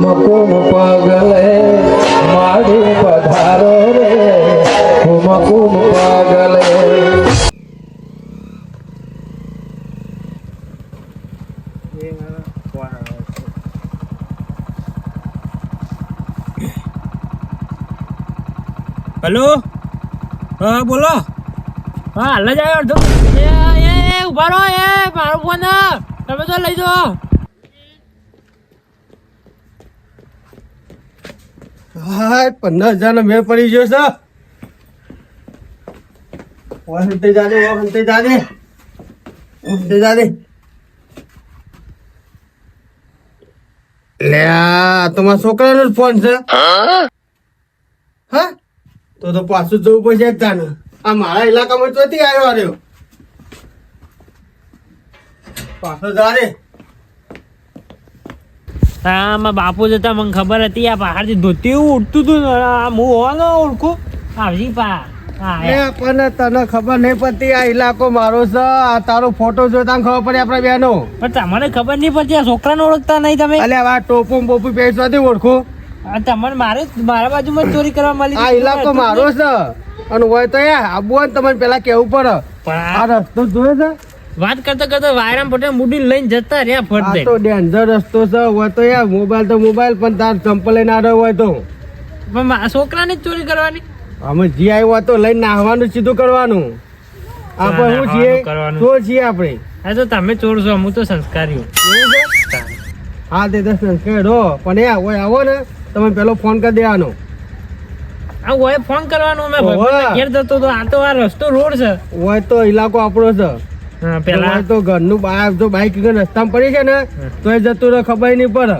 કુમકુમ પગલે માડી પધારો રે. કુમકુમ પગલે. હેલો? હા બોલો. હા હાલ જ આવ્યો અડધો. એ એ એ, ઊભા રહો એ મારો ફોન તમે તો લઈ જાઓ. હાય પંદર હજાર નો મેળ પડી ગયો છે. આ છોકરાનો જ ફોન છે. હા? તો તો પાછું જવું પડશે તાને આ મારા ઇલાકામાં ચોથી આવ્યો આવ્યો પાછો જાને આમાં બાપુ જતા મને ખબર હતી આ પહાડથી ધોતી ઉડતું હતું હું હોવાનો ઓળખું. આવજી પા પણ તને ખબર નહીં પડતી આ ઇલાકો મારો છે આ તારો ફોટો જોતા ખબર પડે આપણા બેનો. પણ તમને ખબર નહીં પડતી આ છોકરાને ઓળખતા નહીં તમે? અલે આ ટોપો બોપું પહેરવાથી ઓળખું. આ તમને મારે મારા બાજુમાં ચોરી કરવા મળી આ ઇલાકો મારો છે. અને હોય તો એ આબુ તમારે પેલા કેવું પડે. પણ આ રસ્તો જોયો છે? વાત કરતા કરતા વાયરામ પટેલ મુડી લઈને જતા રહ્યા ફટ દે તો ડેન્જર રસ્તો છે હોય તો યાર મોબાઈલ તો મોબાઈલ પણ તાર ચંપલ લઈને આવ્યો હોય તો. પણ છોકરાને જ ચોરી કરવાની? અમે જે આવ્યો તો લઈને નાહવાનું સીધું કરવાનું. આપણે શું છીએ? તો છીએ આપણે? હા તો તમે ચોર છો હું તો સંસ્કારી હા તે દસ સંસ્કાર હો. પણ એ હોય આવો ને તમે પેલો ફોન કરી દેવાનો. આ હોય ફોન કરવાનો. મેં ઘેર જતો તો આ તો આ રસ્તો રોડ છે. હોય તો ઇલાકો આપણો છે. પેલા પેલા તો ઘરનું બહાર જો બાઈક રસ્તામાં પડી છે ને તો એ જતું રહે ખબર નહીં પડે.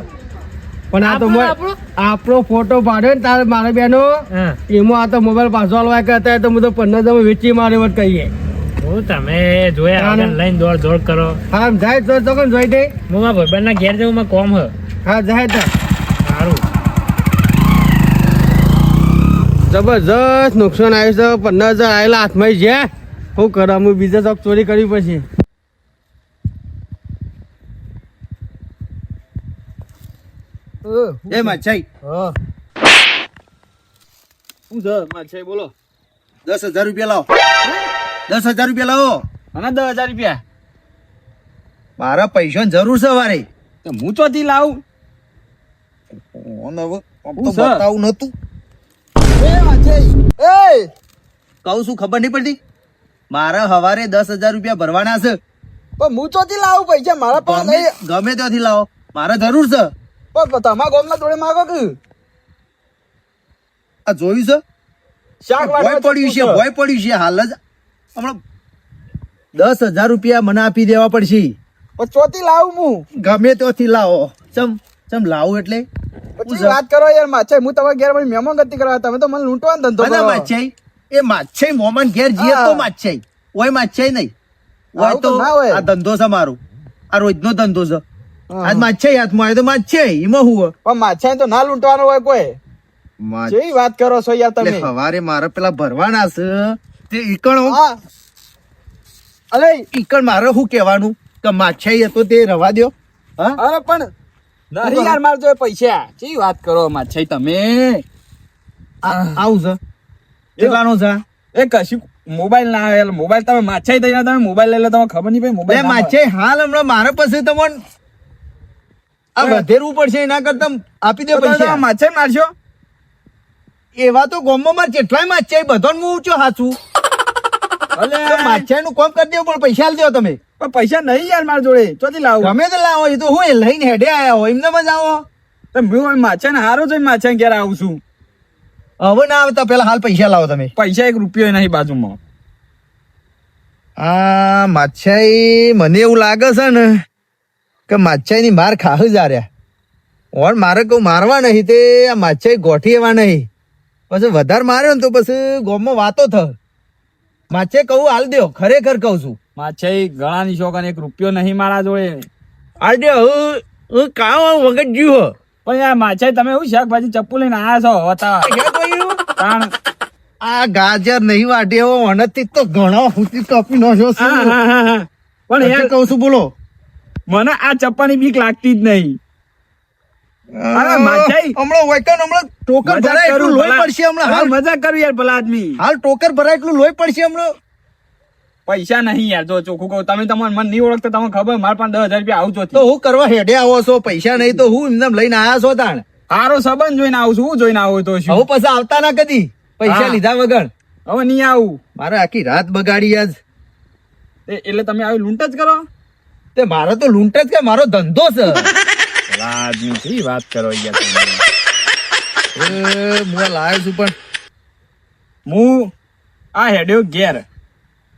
પણ આ તો આપણો- ફોટો પાડે ને તારે મારા બેનો એમાં આ તો મોબાઈલ પાછો હલવાય કરતા તો હું તો પંદર તમે વેચી મારે વટ કહીએ. હું તમે જોયા લઈને દોડ દોડ કરો. હા જાય તો તો કોણ જોઈ દે? હું મારા ભાઈબંધના ઘેર જવું માં કોમ હ. હા જાય તો. સારું. જબરજસ્ત નુકસાન આવ્યું છે પંદર હજાર આવેલા હાથમાં છે. શું કરે અમે બીજા ચોક ચોરી કરવી પછી એ માછાઈ શું છે? માછાઈ બોલો. દસ હજાર રૂપિયા લાવો. દસ હજાર રૂપિયા લાવો. અને દસ હજાર રૂપિયા. મારા પૈસાની જરૂર છે વારે તો હું ચોથી લાવું? બતાવું નતું એ માછાઈ એ! કહું શું ખબર નહીં પડતી? મારા હવારે દસ હજાર રૂપિયા ભરવાના છે. પણ હું ચોથી લાવું પૈસા? મારા પાસે ગમે નહીં. ગમે ત્યાંથી લાવો. મારે જરૂર છે. પણ તમારા ગામના જોડે માગો કે? આ જોયું છે? શાક ભોય પડ્યું છે ભોય પડ્યું છે. હાલ જ હમણાં દસ હજાર રૂપિયા મને આપી દેવા પડશે. પણ ચોથી લાવું હું. ગમે ત્યાંથી લાવો. ચમ ચમ લાવું એટલે? પછી વાત કરો યાર માછે. હું તમારા ઘેર મને મહેમાન ગતિ કરવા તમે તો મને લૂંટવાનો ધંધો કરો. માછાઈ એ માછાઈ મોમન ઘેર જીએ તો માછાઈ ઓય માછાઈ નહીં. ઓય તો. આ ધંધો છે મારો. આ રોજનો ધંધો છે. આજ માછાઈ હાથમાં આવે તો માછાઈ એમાં હું પણ માછે તો ના લૂંટવાનો હોય કોઈ. જેવી વાત કરો છો યાર તમે. સવારે મારે પેલા ભરવાના છે તે ઈકણ. અરે ઈકણ મારે શું કહેવાનું? કે માછાઈ હતો તે રવા દ્યો. હા? અરે પણ નહીં યાર માર જોડે પૈસા. જેવી વાત કરો માછે તમે. આવું છે. કેટલાનો છે? એ કશું મોબાઈલ ના આવે મોબાઈલ તમે માછાઈ થઈને તમે મોબાઈલ લઈ લો તમે ખબર નહીં ભાઈ મોબાઈલ માછાઈ હાલ હમણાં મારા પાસે તમને આ વધેરવું પડશે એના કરતા આપી દે પૈસા. માછાઈ મારશો? એવા તો ગોમમાં માર જેટલાય માછાઈ બધો હું ઊંચો હાચું. અલે. માછાઈ નું કોમ કરી દેવું પણ પૈસા આલ દેવો તમે. પણ પૈસા નહીં યાર મારા જોડે ચોથી લાવો. તમે તો લાવો એ તો હું લઈને હેડે આયા હોય એમને મજા આવો. તો માછા ને હારો જોઈ માછા ઘેર આવું છું. હવે ના આવતા પેલા હાલ પૈસા લાવો તમે. પૈસા એક રૂપિયો નહીં બાજુમાં. આ માછાઈ મને એવું લાગે છે ને કે માછાઈ ની માર ખાહ જ આર્યા. ઓર મારે કહું મારવા નહીં તે આ માછાઈ ગોઠી એવા નહીં. પછી વધારે માર્યો ને તો પછી ગોમમાં વાતો થ માછે કહું હાલ દ્યો ખરેખર કહું છું. માછાઈ ગળાની શોખ અને એક રૂપિયો નહીં મારા જોડે. આલ દ્યો હું હું કામ વગર જ્યું પણ યાર માછા તમે એવું શાકભાજી ચપ્પુ લઈને આયા છો હતા આ ગાજર નહીં વાટે એવો તો ઘણો હુતી કાપી નાખ્યો છે. હા, હા, હા, હા. પણ એટલે કહું છું બોલો. મને આ ચપ્પાની બીક લાગતી જ નહીં. અરે માચાઈ. હમણાં વૈકન હમણાં ટોકર ભરાય એટલું લોહી પડશે હમણાં હાલ. મજા કરું યાર ભલા આદમી. હાલ ટોકર ભરાય એટલું લોહી પડશે હમણાં. પૈસા નહીં યાર જો ચોખ્ખું કહું તમે તમારે મને નહીં ઓળખતા તમને ખબર મારે પણ દસ હજાર રૂપિયા આવજો તો હું કરવા હેડે આવો છો? પૈસા નહીં તો હું એમને લઈને આયા છો તાણ? સારો સંબંધ જોઈને આવું છું હું જોઈને આવું તો શું? પછી આવતા ના કદી? પૈસા લીધા વગર. હવે નહીં આવું. મારે આખી રાત બગાડી આજ. એટલે તમે આવી લૂંટ જ કરો? તે મારો તો લૂંટ જ કે મારો ધંધો છે. આદમી કેવી વાત કરો યાર હું આ છું પણ. હું આ હેડ્યો ઘેર.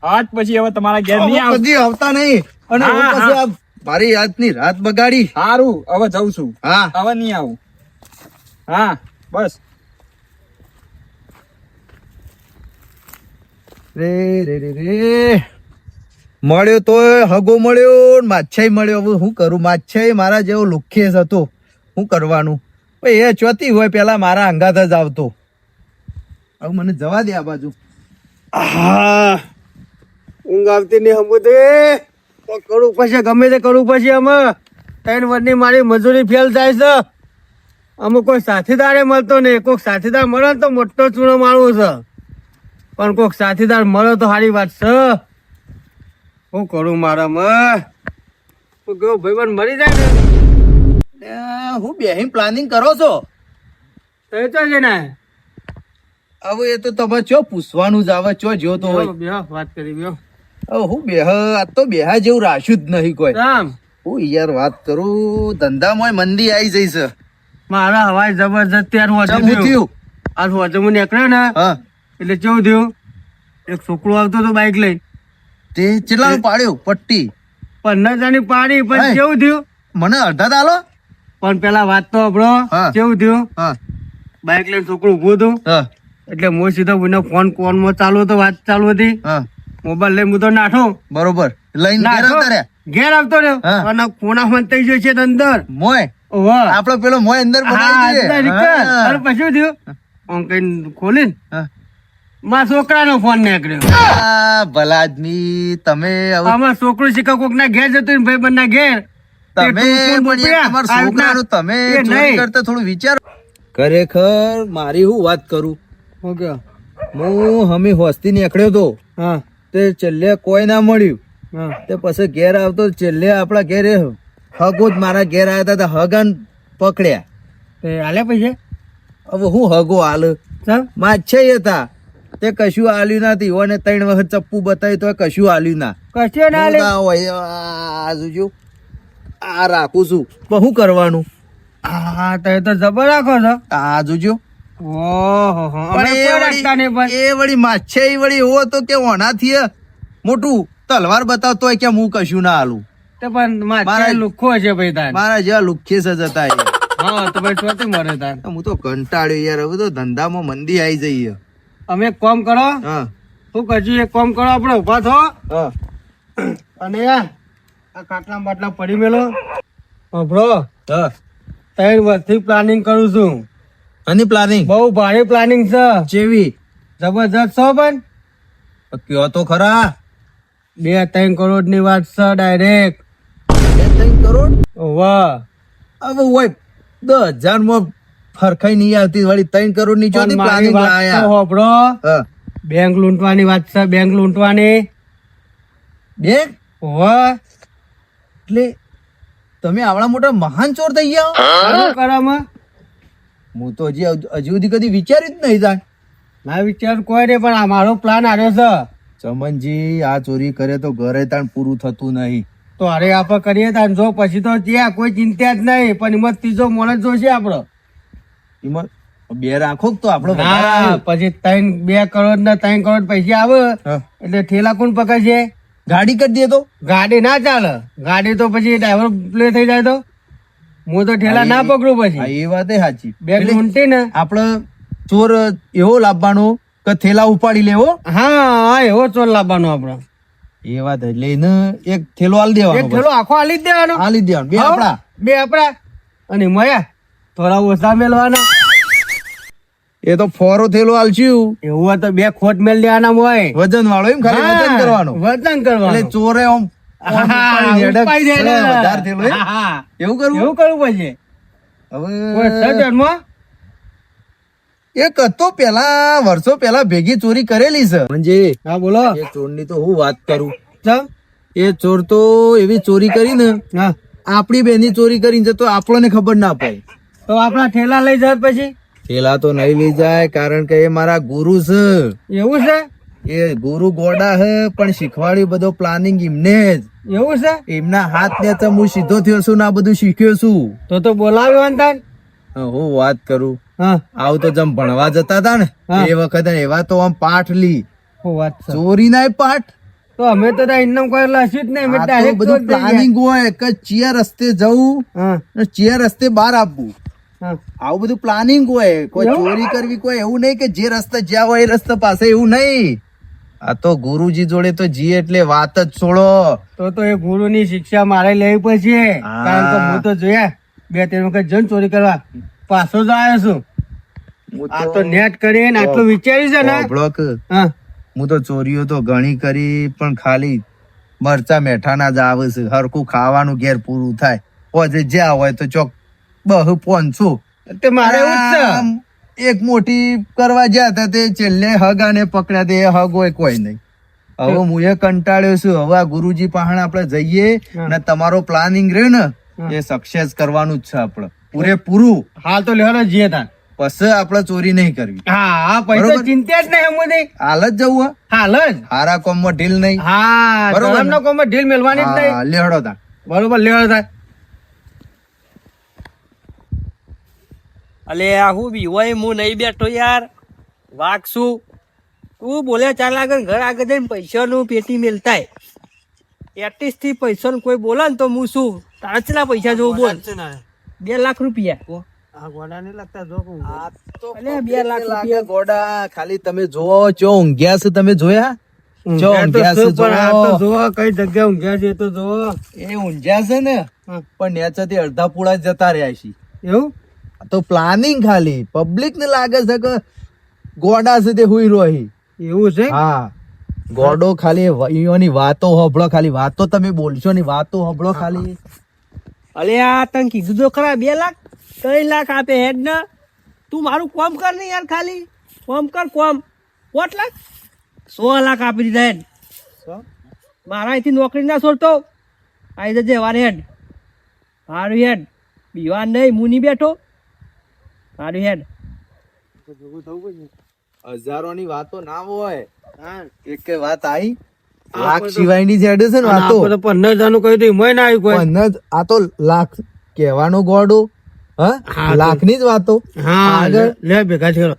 આજ પછી હવે તમારા ઘેર નહીં આવતી આવતા નહીં. અને પછી આ મારી આજની રાત બગાડી. સારું હવે જઉં છું. હા. હવે નહીં આવું. હા બસ. રે રે રે રે. મળ્યો તો હગો મળ્યો માછાઈ મળ્યો. હવે હું કરું? માછાઈ મારા જેવો લુખેસ હતો. હું કરવાનું? ભાઈ એ ચોથી હોય પેલા મારા અંગાત જ આવતો. હવે મને જવા દે આ બાજુ. હા ઊંઘ આવતી નહીં હમુદે તો. કરવું પડશે ગમે તે કરવું પડશે અમે ત્રણ વર્ષની મારી મજૂરી ફેલ થાય છે. અમુક કોઈ સાથીદારે મળતો નહીં. કોઈક સાથીદાર મળે તો મોટો ચૂનો મારવો છે. પણ કોઈક સાથીદાર મળે તો સારી વાત છે. હું કરું મારામાં? હું કેવો ભાઈબંધ મરી જાય ને. હું બેહીન પ્લાનિંગ કરો છો? તો એ તો છે ને. હવે એ તો તમે ચો પૂછવાનું જ આવે ચો જો તો હોય. વાત કરી બેહો. હું બેહ આ તો બેહા જેવું રાખ્યું જ નહીં કોઈ. હું યાર વાત કરું ધંધામાં મંદી આવી જઈશ મારા હવાય જબરજસ્ત ત્યાર ચમ થયું આ હું નીકળ્યો ને એટલે કેવું થયું? એક છોકરો આવતો હતો બાઇક લઈ. તે કેટલાનું પાડ્યું? પટ્ટી? પંદર જાની પાડી. પણ કેવું થયું? મને અડધા તાલો પણ પેલા વાત તો આપણો. કેવું થયું? હા. બાઇક લઈને છોકરું ઉભું હતું. હા. એટલે હું સીધો ફોન કોનમાં ચાલુ હતો વાત ચાલુ હતી. હા. મોબાઈલ લઈ હું તો નાઠો. બરોબર. લઈને ઘેર આવતો રે ઘેર આવતો રહ્યો. અને કોના ફોન થઈ ગયો છે અંદર. મોય. ઓહો. આપણો પેલો મોય અંદર બનાવી. અને પછી શું થયું? આમ કઈ ખોલીને. મારા છોકરાનો ફોન નીકળ્યો. ભલા આદમી તમે આમાં છોકરું શીખા કોક ના ઘેર જતો ને ભાઈ ના ઘેર તમે તમારા છોકરાનું તમે કરતા થોડું વિચારો. ખરેખર મારી હું વાત કરું? હું હું હમી હોસ્તી નીકળ્યો તો. હા. તે છેલ્લે કોઈ ના મળ્યું. હા. તે પછી ઘેર આવતો છેલ્લે આપણા ઘેરે હગો જ મારા ઘેર આવ્યા હતા હગન પકડ્યા. તે આલે પૈસા હવે હું હગો હાલ માછે હતા તે. કશું આલ્યું નથી ઓને ત્રણ વખત ચપ્પુ બતાવ્યું તો કશું આલ્યું ના. કશું ના આલે? હોય આ જોજો આ રાખું છું. પણ શું કરવાનું? હા તો તો જબર રાખો છો. આ જોજો મોટું તલવાર બતાવતો હોય કે હું કશું ના હાલું. તે પણ મારા- લુખો છે ભાઈ તાર મારા જેવા લુખ્ખેસ જ હતા હા તો ભાઈ ચોથી મરે તાર હું તો કંટાળ્યો યાર હવે તો ધંધામાં મંદી આવી જઈએ. અમે એક કામ કરો. હા. શું કરશું એક કોમ કરો આપણે ઊભા થો. હા. અને આ કાટલા બાટલા પડી મેલો. બ્રો. ત્રણ વર્ષથી પ્લાનિંગ કરું છું. આની પ્લાનિંગ બહુ ભારે પ્લાનિંગ છે. જેવી? જબરજસ્ત છો પણ. કયો તો ખરા. બે ત્રણ કરોડની વાત છે ડાયરેક્ટ બે ત્રણ કરોડ? વાહ. હવે હોય દસ હજારમાં ફરખાઈ નહીં આવતી વળી ત્રણ કરોડની જોતી પ્લાનિંગ લાયા. હોભળો બેંક લૂંટવાની વાત છે બેંક લૂંટવાની. બે વાહ. એટલે તમે આવડા મોટા મહાન ચોર થઈ ગયા કરામાં હું તો હજી હજુ સુધી કદી વિચાર્યું જ નહીં થાય ના વિચાર કોઈ નહીં પણ આ મારો પ્લાન આવ્યો છે. ચમનજી આ ચોરી કરે તો ઘરે તાણ પૂરું થતું નહીં. તો અરે આપણે કરીએ તાણ. જો પછી તો ત્યાં કોઈ ચિંતા જ નહીં પણ એમાં ત્રીજો માણસ જોશે આપણો એમાં બે રાખો તો આપણો હા પછી ત્રણ બે કરોડ ને ત્રણ કરોડ પૈસા આવે એટલે ઠેલા કોણ પકડશે? ગાડી કરી દે તો. ગાડી ના ચાલે. ગાડી તો પછી ડ્રાઈવર પ્લે થઈ જાય તો. હું તો ઠેલા ના પકડું પછી. એ વાત સાચી. બેગ ને. આપડે ચોર એવો લાવવાનો કે થેલા ઉપાડી લેવો? હા હા એવો ચોર લાવવાનો આપણો. એ વાત એટલે એને એક થેલો આલી દેવાનો એક ઠેલો આખો આલી જ દેવાનો. આલી દેવાનો. બે આપડા બે આપડા અને મયા થોડા ઓછા મેલવાના એ તો ફોરો થેલો આલશું. એવું તો બે ખોટ મેલ દેવાના હોય વજન વાળો એમ ખાલી વજન કરવાનું. વજન કરવાનું. એટલે ચોરે આમ એવું કરવું? એવું કરવું પછી? હવે એક હતો પેલા વર્ષો પેલા ભેગી ચોરી કરેલી છે. મંજી હા બોલો. એ ચોરની તો હું વાત કરું. એ ચોર તો એવી ચોરી કરી ને હા. આપણી બેની ચોરી કરીને જતો આપણને ખબર ના પડે. તો આપણા ઠેલા લઈ જાય પછી? થેલા તો નહીં લઈ જાય કારણ કે એ મારા ગુરુ છે. એવું છે? એ ગુરુ ગોડા હે પણ શીખવાડ્યું બધો પ્લાનિંગ એમને જ. એવું છે? એમના હાથ ને તો હું સીધો થયો છું ને આ બધું શીખ્યો છું. તો તો બોલાવ્યો અંતાન હું વાત કરું. હા. આવું તો જેમ ભણવા જતા હતા ને એ વખતે એવા તો આમ પાઠ લી. વાત ચોરી ના પાઠ. તો અમે તો ઇનામ કોઈ લસ્યું જ નહીં અમે ડાયરેક્ટ બધું. પ્લાનિંગ હોય કે ચિયા રસ્તે જવું ચિયા રસ્તે બહાર આપવું આવું બધું પ્લાનિંગ હોય. કોઈ ચોરી કરવી કોઈ એવું નહીં કે જે રસ્તે જ્યાં હોય એ રસ્તા પાસે એવું નહીં. આ તો ગુરુજી જોડે તો જી એટલે વાત જ છોડો. તો તો એ ગુરુની શિક્ષા મારે લેવી પડશે. કારણ કે હું તો જોયા બે ત્રણ વખત જન ચોરી કરવા પાછો જ આવ્યો છું. આ તો નેટ કરીને આટલું વિચાર્યું છે ને? બ્લોક હું. તો ચોરીઓ તો ઘણી કરી પણ ખાલી મરચા મેઠાના જ આવે છે. હરખું ખાવાનું ઘેર પૂરું થાય. હોજે જ્યાં હોય તો ચોક બહુ પોનશું તે મારે એવું છે. એક મોટી કરવા જ્યાં હતા તે છેલ્લે હગાને પકડ્યા તે હગ હોય કોઈ નહીં. હવે હું એ કંટાળ્યો છું. હવે આ ગુરુજી પાસે આપણે જઈએ અને તમારો પ્લાનિંગ રહ્યો ને એ સક્સેસ કરવાનું જ છે આપણે. પૂરેપૂરું. હાલ તો લેવાનો જઈએ તાન પછી આપણે ચોરી નહીં કરવી. હા પૈસા ચિંતા જ નહીં અમને હાલ જ જવું હાલ જ. હારા કોમમાં ઢીલ નહીં. હા બરોબર કોમમાં ઢીલ મેળવાની જ નહીં. લેહડો તા બરોબર લેવાનો થાય અલે આ હું બી હોય હું નહીં બેઠો યાર. વાગશું તું બોલે ચાલ આગળ ઘર આગળ જઈને પૈસાનું પેટી મેલતાય. એટલીસ્ટથી પૈસાનું કોઈ બોલે ને તો હું શું તારા પૈસા જોવું બોલ. બે લાખ રૂપિયા. પણ આ તો જોવો. જોવો કઈ જગ્યા ઊંઘ્યા છે તો જોવો એ ઊંઘ્યા છે ને હા. પણ નેચરથી અડધા પૂળા જતા રહ્યા છે એવું? તો પ્લાનિંગ ખાલી. પબ્લિક ને લાગે છે કે ગોડા છે તે હુઈ રોહી એવું છે હા. ગોડો ખાલી ઈયોની વાતો હોભળો ખાલી. વાતો તમે બોલશો ની વાતો હોભળો ખાલી. અલે આ તને કીધું તો ખરા બે લાખ? ત્રણ લાખ આપે હેડ ને. તું મારું કોમ કર ને યાર ખાલી. કોમ કર કોમ. કોટ લાખ? સો લાખ આપી દીધા હેડ. મારા અહીંથી નોકરી ના છોડતો. આવી જજે વાર હેડ. મારું હેડ. બીવાર નહીં હું નહીં બેઠો. મારું હેડ. હજારો ની વાતો ના હોય. એક વાત આવી લાખ સિવાયની ની છે ને વાતો. પંદર હજાર હજારનું કહ્યું હતું ના આવ્યું પંદર આ તો લાખ કહેવાનો ગોડો. હા, લાખની જ વાતો. હા આગળ. લે ભેગા થયો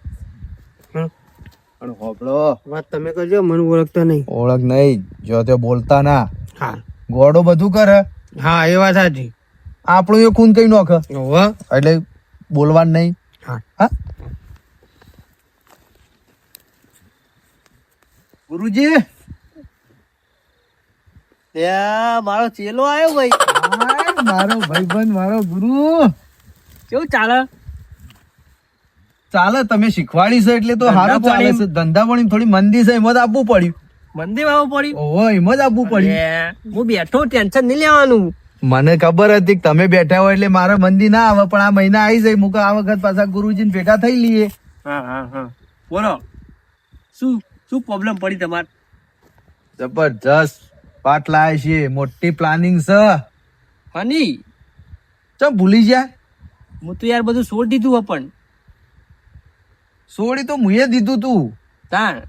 પણ હોભળો. વાત તમે કરજો મને ઓળખતો નહીં. ઓળખ નહીં. જો તે બોલતા ના. હા. ગોડો બધું કરે હા? એ વાત સાચી. આપણું એ ખૂન કઈ નોખે. એટલે બોલવાનું નહીં. ગુરુજી? ત્યાં મારો ચેલો આવ્યો ભાઈ. મારો ભાઈબંધ મારો ગુરુ. કેવું ચાલે? ચાલે તમે શીખવાડી છે એટલે તો સારું ચાલે છે. ધંધા પણ થોડી મંદી છે એમ જ આપવું પડ્યું. મંદિર આવવું પડ્યું? ઓહો એમ જ આપવું પડ્યું. હું બેઠો ટેન્શન નહીં લેવાનું. મને ખબર હતી કે તમે બેઠા હોય એટલે મારા મંદી ના આવે પણ આ મહિના આવી જાય. મુકા આ વખત પાછા ગુરુજી ભેગા થઈ લઈએ. હા હા હા. બોલો. શું શું પ્રોબ્લેમ પડી તમારે? જબરજસ્ત પાટ લાય છે. મોટી પ્લાનિંગ છે. હની ચમ ભૂલી ગયા? હું તો યાર બધું છોડી દીધું પણ. છોડી તો મુએ દીધું તું. તાણ.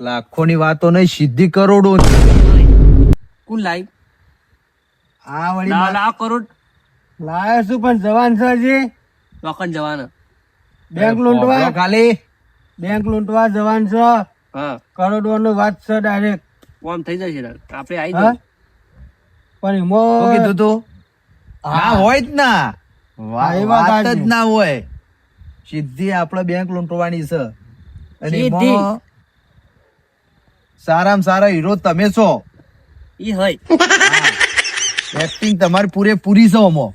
લાખોની વાતો નહીં સીધી કરોડો. કુલ લાઈ. આ વળી ના ના કરોડ લાયો છું પણ જવાન છે હજી. લોકન જવાન. બેંક લૂંટવા ખાલી. બેંક લૂંટવા જવાન છે. હા. કરોડો નો વાત છે ડાયરેક્ટ કોમ થઈ જશે આપણે આવી હા? પણ એમાં કીધું તું? હા. હોય જ ના. વાત જ ના હોય. સીધી આપણે બેંક લૂંટવાની છે. અને. સારામાં સારા હીરો તમે છો. ઈ હોય. એક્ટિંગ તમારી પૂરેપૂરી છે ઓમો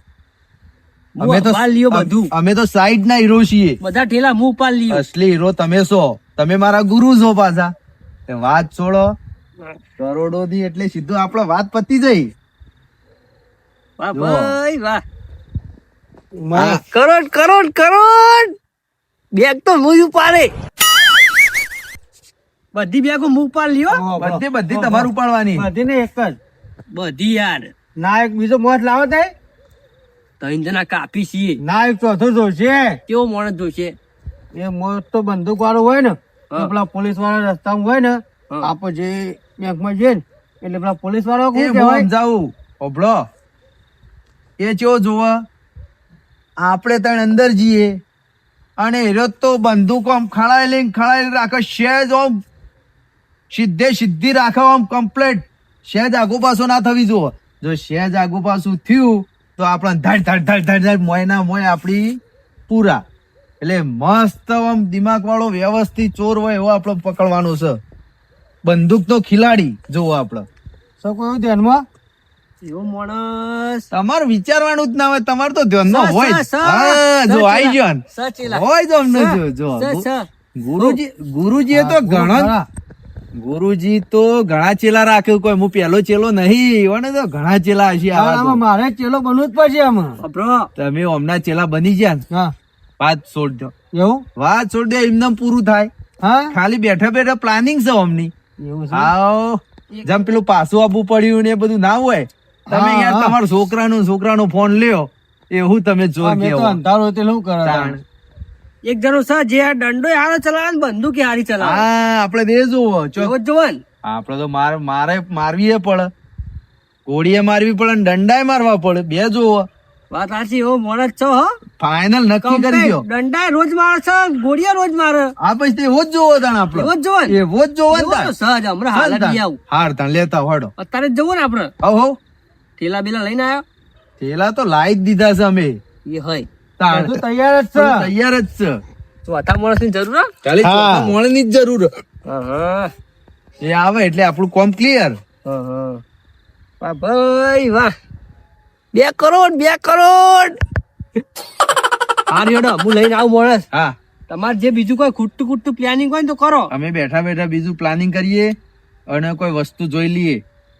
અમે તો લ્યો બધું. અમે તો સાઈડ ના હીરો છીએ. બધા ઠેલા મું પાલ લ્યો. અસલી હીરો તમે છો. તમે મારા ગુરુ છો પાછા. વાત છોડો. કરોડો દી એટલે સીધું આપણો વાત પતી જઈ. વાહ ભાઈ વાહ. કરોડ કરોડ કરોડ. બેગ તો મું ઉપાડે. બધી બેગો મું ઉપાડ લ્યો. બધી બધી તમારે ઉપાડવાની. બધી ને એક જ. બધી યાર. ના એક બીજો મોત લાવો તે. ત્રણ જણા કાપી છીએ. ના એક ચોથો જોશે. કેવો માણસ જોશે? એ મોત તો બંદૂક વાળો હોય ને પેલા પોલીસવાળા રસ્તામાં હોય ને આપો આપણે જે બેંકમાં જઈએ ને એટલે પેલા પોલીસ વાળો એ કહેવાય? સમજાવું ઓભળો એ ચેવો જોવો આપણે ત્યાં અંદર જઈએ અને એ તો બંદૂક આમ ખડાઈ લઈને ખળાઈ રાખે શેજ ઓમ સીધે સીધી રાખો આમ કમ્પ્લેટ શેજ આગુ પાછું ના થવી જુઓ. જો શેજ આગુ પાછું થયું તો આપણે ધડ ધડ ધડ ધડ ધડ મોયના મોય આપણી પૂરા. એટલે મસ્ત આમ દિમાગ વાળો વ્યવસ્થિત ચોર હોય એવો આપણે પકડવાનો છે. બંદૂક તો ખિલાડી જોવો આપણે. શું કહ્યું ધ્યાનમાં? એવો માણસ. તમારે વિચારવાનું જ ના હોય તમારે તો ધ્યાન ના હોય જ. આઈ ગયો. હોય જ અમને જો જો. ગુરુજી ગુરુજીએ તો ઘણા ગુરુજી તો ઘણા ચેલા રાખ્યો કોઈ હું પેલો ચેલો નહીં ઓને તો ઘણા ચેલા હશે આમાં મારે ચેલો બનવું જ પડશે આમાં. તમે હમણાં ચેલા બની ગયા ને વાત છોડ દો એવું? વાત છોડ દો એમને પૂરું થાય. હા? ખાલી બેઠા બેઠા પ્લાનિંગ છે અમની આવો. જેમ પેલું પાછું આપવું પડ્યું ને એ બધું ના હોય તમે યાર તમારા છોકરાનો છોકરાનો ફોન લ્યો એવું તમે જો અમે કેવો. અંધારું તે શું કરે તાણ. એક જણો છે જે આ દંડો હારો ચલાવે ને બંદૂક હારી ચલાવે. હા આપણે તે જોવો ચો એવો જ જોવો ને. આપડે તો માર મારે મારવી પડે. ગોળીએ મારવી પડે ને દંડાએ મારવા પડે. બે જોવો. વાત સાચી એવો માણસ છો હો. ફાઇનલ નક્કી કરી દો દંડા રોજ મારે છે ગોળીએ રોજ મારે. આ પછી તો એવો જ જોવો તાણ આપડે એવો જ જોવો એવો જ જોવો તાણ. સહજ હમણાં હાલ લઈ આવું. હાર તાણ લેતા હોડો. અત્યારે જવું ને આપડે હો હો થેલા બેલા લઈને આવ્યો? થેલા તો લાઈ જ દીધા છે અમે. એ હોય. બધું તૈયાર જ છે? તૈયાર જ છે. ચોથા માણસની જરૂર ખાલી ચોથા મોણની જ જરૂર. હા હા એ આવે એટલે આપણું કોમ ક્લિયર હા, હા. વાહ ભાઈ વાહ. બે કરોડ બે કરોડ. હેડો હું લઈને આવું માણસ હા. તમારે જે બીજું કોઈ ખૂટતું ખૂટતું પ્લાનિંગ હોય ને તો કરો. અમે બેઠા બેઠા બીજું પ્લાનિંગ કરીએ અને કોઈ વસ્તુ જોઈ લઈએ.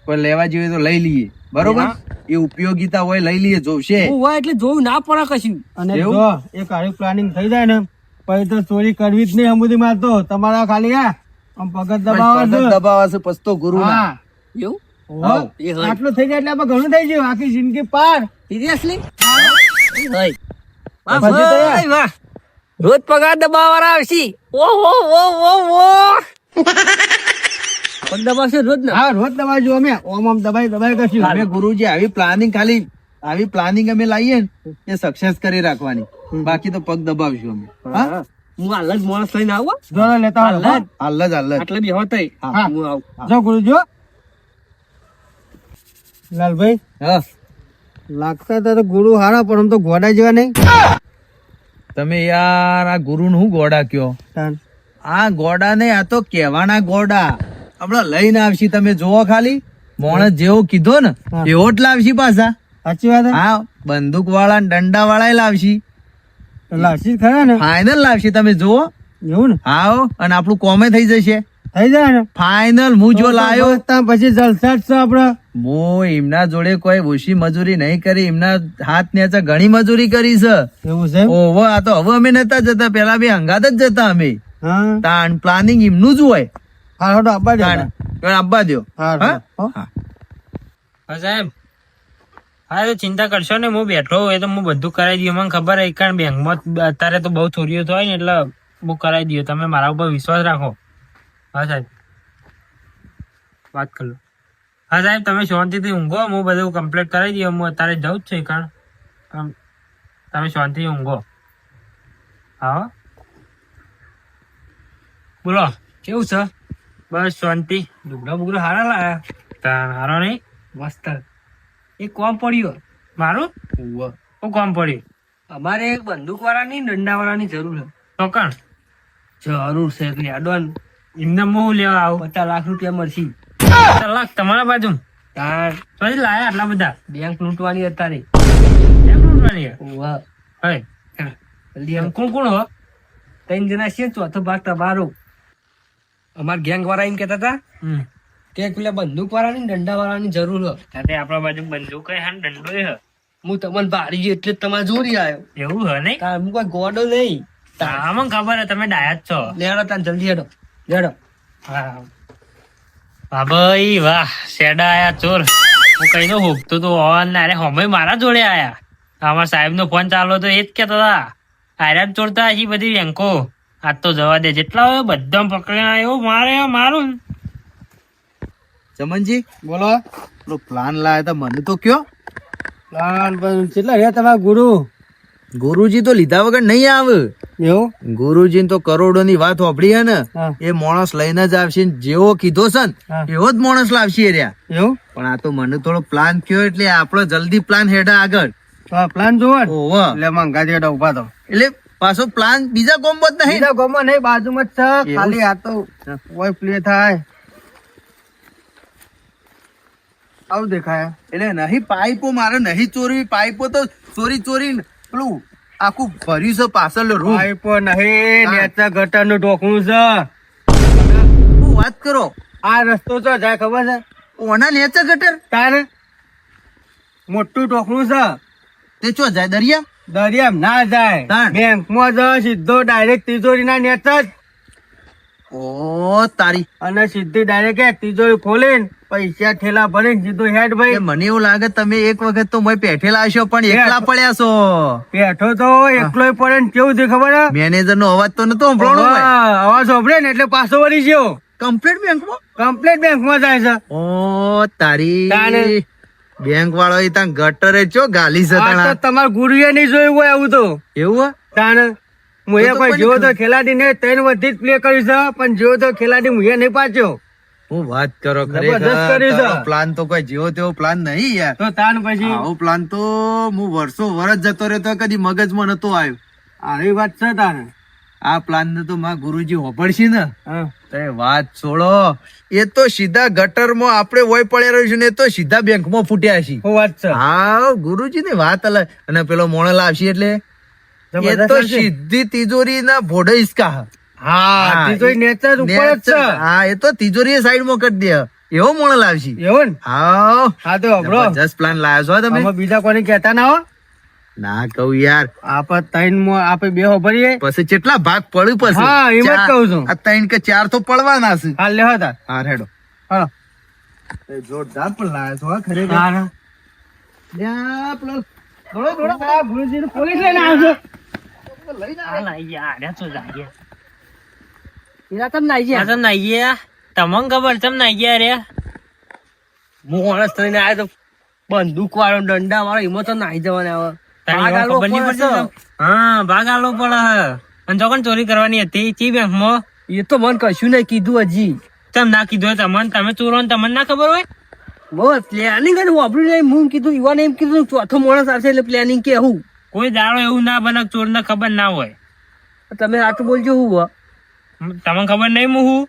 કોઈ લેવા જેવી તો લઈ લઈએ. બરોબર? એ ઉપયોગીતા હોય લઈ લઈએ જોશે. હું હોય એટલે જોયું ના પડે કશું. અને જો એ કાર્ય પ્લાનિંગ થઈ જાય ને પછી તો ચોરી કરવી જ નહીં અમુદી માં તો. તમારા ખાલી હા આમ પગત દબાવવા છે. પસ્તો ગુરુ ના એવું. આટલું થઈ જાય એટલે આપણે ઘણું થઈ ગયું. આખી જિંદગી પાર. સિરિયસલી રોજ પગાર દબાવવા આવશે. ઓહો ઓ ઓ ઓ ઓ પગ દબાવશે રોજ ને હા રોજ દબાજો અમે. ઓમ ઓમ દબાઈ દબાઈ કરશું. અમે ગુરુજી આવી પ્લાનિંગ ખાલી આવી પ્લાનિંગ અમે લાવીએ ને એ સક્સેસ કરી રાખવાની. બાકી તો પગ દબાવશું અમે. હા. હું? જ માણસ લઈને આવું. લેતા જ. હાલ જ હાલ જ. આટલે બી હોતે હા. હું આવું. જો ગુરુજી લાલભાઈ હા. લાગતા તારે તો ગુરુ હારા પણ આમ તો ગોડા જેવા નહીં. તમે યાર આ ગુરુ હું ગોડા કયો? આ ગોડા ને આ તો કેવાના ગોડા. હમણાં લઈને આવશી તમે જોવો ખાલી. મોણસ જેવો કીધો ને એવો જ લાવશી પાછા. સાચી વાત હા? બંદૂક વાળા દંડા વાળા લાવશી લાવશી ખરા ને? ફાઈનલ લાવશી તમે જોવો એવું ને? હા અને આપણું કોમે થઈ જશે. થઈ જાય ને? ફાઈનલ હું જો લાયો. ત્યાં પછી જલસા જ છે આપડે. હું એમના જોડે કોઈ ઓછી મજૂરી નહીં કરી એમના હાથ ને ઘણી મજૂરી કરી છે. એવું છે? ઓહો આ તો હવે અમે નતા જતા પેલા બી હંગાત જ જતા અમે. પ્લાનિંગ એમનું જ હોય. હા હડો દે હા હા? સાહેબ. હા તો ચિંતા કરશો ને હું બેઠો હોય તો હું બધું કરાવી દઉં. મને ખબર હે કારણ બેંકમાં અત્યારે તો બહુ ચોરીઓ થાય ને એટલે હું કરાવી દઉં. તમે મારા ઉપર વિશ્વાસ રાખો. હા સાહેબ. વાત કરો હા સાહેબ તમે શાંતિથી ઊંઘો. હું બધું કમ્પ્લીટ કરાવી દઉં. હું અત્યારે જઉં જ છું કારણ તમે શાંતિથી ઊંઘો. હા. બોલો કેવું છે? બસ શાંતિ. લુગડા બુગડા હારા લાયા. તા હારો નહીં. મસ્ત. એ કોમ પડ્યો. મારું? હું કોમ પડ્યું? અમારે એક બંદૂક વાળાની ડંડા વાળાની જરૂર છે. તો કણ? જરૂર છે એટલે આડવાન એમને હું લેવા આવું? પચાસ લાખ રૂપિયા મળશે. લાખ તમારા બાજુ? તાર. પછી લાયા આટલા બધા? બેંક લૂંટવાની અત્યારે. બેંક લૂંટવાની? જલ્દી કોણ કોણ હો? ત્રણ જણા છે ચોથો ભાગ તમારો. અમાર ગેંગ વાળા એમ કેતા હતા. કે પેલા બંદૂક વાળાની દંડા વાળાની જરૂર છે સાથે આપણા બાજુ બંદૂક હે અને દંડો હે હું તમને ભારી ગયો એટલે જ તમારે જોરી આવ્યો. એવું હે નહીં? તાર હું કોઈ ગોડો નહીં. અમને ખબર હે તમે ડાયા જ છો. લેડો તાન જલ્દી હેડો. લેડો. હા. ભાઈ વાહ શેડા આયા ચોર. હું કઈ નો હોગતો તો હોવાન અરે હમે મારા જોડે આયા. અમારા સાહેબ નો ફોન ચાલો તો એ જ કેતા હતા. આર્યા જ ચોરતા હી બધી બેંકો આજ તો જવા દે જેટલા હોય બધા પકડી. આવ્યો મારે મારું ચમનજી બોલો. પેલો પ્લાન લાયા તા મને તો કયો. પ્લાન કેટલા રહ્યા તમારા ગુરુ? ગુરુજી તો લીધા વગર નહીં આવે. એવું? ગુરુજી તો કરોડો ની વાત હોભળી હે ને. એ માણસ લઈને જ આવશે જેવો કીધો છે ને એવો જ માણસ લાવશે રહ્યા. એવું? પણ આ તો મને થોડો પ્લાન કયો એટલે આપણો જલ્દી પ્લાન હેઠા આગળ. પ્લાન જોવો એટલે મંગા જેડા ઊભા તો એટલે પાછો પ્લાન બીજા કોમ્બો જ નહીં. બીજા ગામમાં નહીં બાજુમાં જ છે. ખાલી આ તો કોઈ પ્લે થાય. આવું દેખાય. એટલે નહીં પાઇપો મારે નહીં ચોરવી. પાઇપો તો ચોરી ચોરી પેલું આખું ભર્યું છે પાછળ રૂમ પાઇપો નહીં. નેચા ગટરનું ઢોકણું છે. હું વાત કરો? આ રસ્તો તો જાય ખબર છે? ઓના નેચા ગટર? તારે? મોટું ઢોકણું છે. તે ચો જાય દરિયા? દરિયામાં ના જાય. બેંકમાં જ સીધો ડાયરેક્ટ તિજોરી ના નેત જ. ઓ તારી. અને સીધી ડાયરેક્ટ તિજોરી ખોલીને પૈસા થેલા ભરીને સીધો હેડ ભાઈ. મને એવું લાગે તમે એક વખત તો મેં પેઠેલા હશો પણ એકલા પડ્યા છો. બેઠો તો એકલો પડે ને કેવું છે ખબર? મેનેજર નો અવાજ તો નતો અવાજ સાંભળે ને એટલે પાછો વળી ગયો. કમ્પ્લીટ બેંકમાં? કમ્પ્લીટ બેંકમાં જાય છે. ઓ તારી. બેંક વાળો ઈ ત્યાં ગટરે ચો ગાલી જતા. તમારા ગુરુએ નહીં જોયું હોય આવું તો. એવું? તાણ તો પણ જોયો તો ખેલાડી ને ત્રણ વધી જ પ્લે કર્યું છે પણ જોયો તો ખેલાડી હું નહીં પાછો હું વાત કરો ખરેખર. પ્લાન તો કોઈ જેવો તેવો પ્લાન નહીં યાર. તો તાન પછી આવો પ્લાન તો હું વર્ષો વર્ષ જતો રહેતો કદી મગજમાં નતો આવ્યો. આવી વાત છે તાણ. આ પ્લાન ને તો માં ગુરુજી હોપડશે ને? તે વાત છોડો. એ તો સીધા ગટરમાં આપણે વોય પડ્યા રહ્યું છે ને એ તો સીધા બેંકમાં ફૂટ્યા છે. વાત છે? હા ગુરુજી ની વાત અલગ. અને પેલો મોણલ લાવશે એટલે? એ તો સીધી તિજોરી ના ભોડે હિસકા હા તિજોરી નેચર ઉપર જ છે. હા એ તો તિજોરી સાઈડમાં કરી દે. એવો મોણ લાવશે. એવો ને? હા હા તો જસ્ટ પ્લાન લાવ્યો છો તમે. બીજા કોને કહેતા ના હો? ના કહું યાર. આપણે ત્રણ આપે આપણે બે ભરીએ. પછી કેટલા ભાગ પડ્યું પછી? હા, એમ જ ચાર- કહું છું. આ ત્રણ કે ચાર તો પડવાના છે. હા લેવા તાર. હા રેડો. હા. જોરદાર પણ લાવ્યો છો હા, ખરેખર. હા લ્યા, પેલો થોડો થોડો. આ ગુરુજીને પોલીસ લઈને આવજો આ નાઈ ગયા તો જાય એના તમ નાઈ નાઈ ગયા. તમને ખબર ચમ નાઈ ગયા રે? હું માણસ થઈને આવ્યો તો બંદૂક વાળો દંડા વાળો એમાં તો નાઈ જવાના આવે તને ભાગ એમાં આલવો ખબર નહીં પડે. પડતી? છે. તમ? હા ભાગ પડે અને ચોકન ચોરી કરવાની હતી? ચી બેંકમાં એ તો મને કશું નહીં કીધું હજી. તમે ના કીધું તમને તમે ચોરો તમને ના ખબર હોય? બસ પ્લાનિંગ જ વાપર્યું નહીં. હું કીધું યુવાને એમ કીધું ચોથો માણસ આવશે એટલે પ્લાનિંગ કે હું. કોઈ દાડો એવું ના બને ચોર ને ખબર ના હોય. તમે સાચું બોલજો હું. તમને ખબર નહીં હું હું?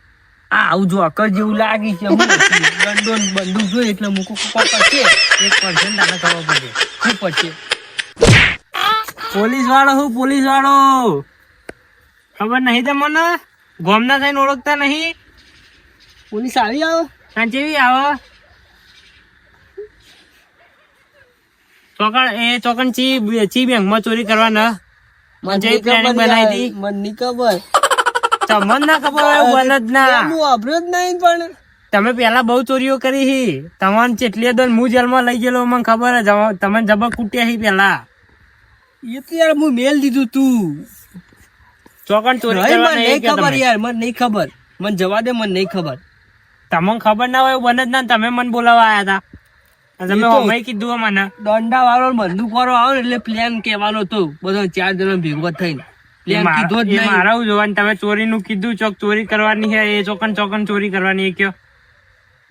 આ આવું જો અકર જેવું લાગી છે. બંદૂક જોઈ એટલે મૂકું. પડશે એક પરસેન્ટ આને ખબર પડે. શું પડશે? પોલીસ વાળો હું પોલીસ વાળો ખબર નહીં તમને ગોમના થઈને ઓળખતા નહીં? પોલીસ આવી આવો. સાંચેવી આવો. ચોકણ એ ચોકણ ચી ચી બેંકમાં ચોરી કરવાના. મને નહીં બનાવી. હતી. મને ખબર. તમને ના ખબર હોય એવું બને જ ના. હું વાપર્યો જ નહીં પણ. તમે પેલા બહુ ચોરીઓ કરી હી. તમારે ચેટલી દોન હું જેલમાં લઈ ગયેલો મને ખબર જ તમે જબર કૂટ્યા હી પેલા એ તો યાર હું મેલ દીધું તું. ચોકન ચોરી નહીં ખબર યાર મને નહીં ખબર. મને જવા દે મને નહીં ખબર. તમને ખબર ના હોય બને જ ના તમે મને બોલાવવા હતા તમે અમે કીધું મને દંડા વાળો ને બંદૂક ને એટલે પ્લાન કહેવાનો હતો. બધો ચાર જણા ભેગો થઈને. પ્લાન કીધો જ મારા- એ નહીં. મારા જોવાનું તમે ચોરીનું કીધું ચોક ચોરી કરવાની છે એ ચોકન ચોકન ચોરી કરવાની એ કયો.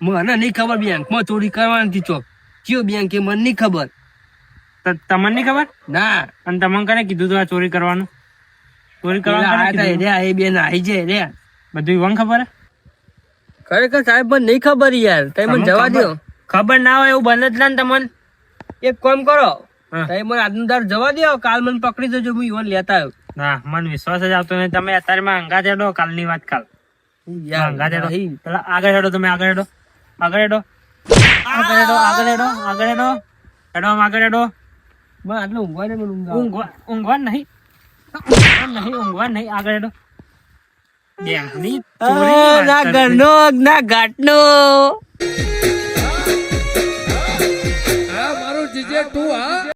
મને નહીં ખબર બેંકમાં ચોરી કરવાની હતી ચોક. કયો બેંક એ મને નહીં ખબર. તમને નહીં ખબર? ના. અને તમને કને કીધું તું આ ચોરી કરવાનું? ચોરી કરવાનું? એ બેન આવી જાય રે. બધું ઈવન ખબર? ખરેખર સાહેબ મને નહીં ખબર યાર. તમે મને જવા દો ખબર ના હોય એવું બને જ ના તમને. એક કામ કરો. તમે મને આજનો દાર જવા દો કાલ મને પકડી દેજો હું ઈવન લેતા આવ્યો ના મને વિશ્વાસ જ આવતો નહીં. તમે અત્યારે માં અંગા ચડો કાલની વાત કાલ. અંગા ચડો. પેલા આગળ હેડો તમે આગળ હેડો. આગળ હેડો. આગળ હેડો આગળ હેડો આગળ હેડો. હેડો આગળ હેડો. મને આટલું ઊંઘવા ને મને ઊંઘ ઊંઘવા ઊંઘવા નહીં. ઊંઘવા નહીં ઊંઘવા નહીં. આગળ હેડો. બેંકની ના. ઘરનો ના ઘાટનો.